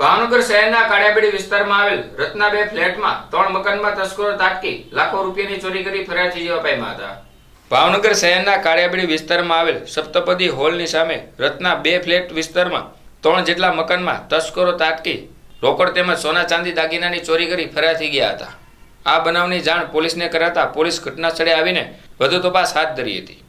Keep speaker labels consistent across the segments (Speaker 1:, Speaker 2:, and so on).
Speaker 1: ભાવનગર શહેરના કાળિયાબેડી વિસ્તારમાં આવેલ રત્નાબે ફ્લેટમાં ત્રણ મકાનમાં તસ્કરો તાટકી લાખો રૂપિયાની ચોરી કરી ફરાર થઈ પામ્યા હતા. ભાવનગર શહેરના કાળિયાબેડી વિસ્તારમાં આવેલ સપ્તપદી હોલની સામે રત્ના બે ફ્લેટ વિસ્તારમાં ત્રણ જેટલા મકાનમાં તસ્કરો તાટકી, રોકડ તેમજ સોના ચાંદી દાગીનાની ચોરી કરી ફરાર થઈ ગયા હતા. આ બનાવની જાણ પોલીસને કરાતા પોલીસ ઘટના સ્થળે આવીને વધુ તપાસ હાથ ધરી હતી.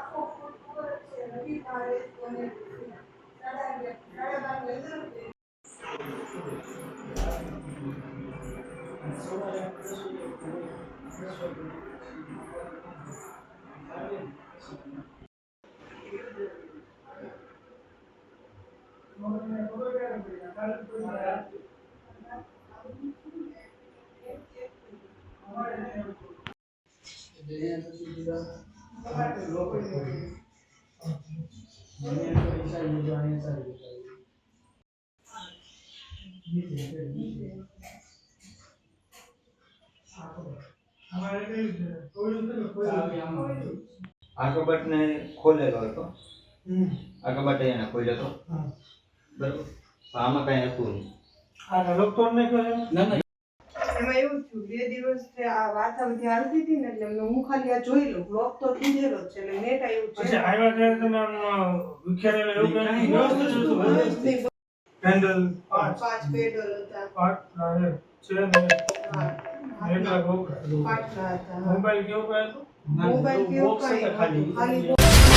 Speaker 2: આખો ફૂટપોર છે નદી પારે કોને
Speaker 3: Yeah, that's a good idea.
Speaker 4: આ કબાટને ખોલેલો હતો આ કબાટ એને ખોલ્યો હતો બરોબર આમાં કઈ હતું
Speaker 3: નહીં
Speaker 2: એમાં એવું થયું બે દિવસ આ વાત આ બધી હાલતી હતી ને એટલે હું ખાલી આ જોઈ લઉં. બ્લોક તો જ છે એટલે નેટ આવ્યું છે. અચ્છા આવ્યા
Speaker 5: ત્યારે તમે આમ વિખેરેલા એવું કંઈ પેન્ડલ પાંચ.
Speaker 2: પાંચ પેન્ડલ હતા.
Speaker 5: પાંચ ના છે ને.
Speaker 2: નેટ લાગો
Speaker 3: પાંચ
Speaker 2: હતા
Speaker 5: મોબાઈલ કેવું હતું?
Speaker 3: મોબાઈલ
Speaker 2: કેવું ખાલી.
Speaker 5: ખાલી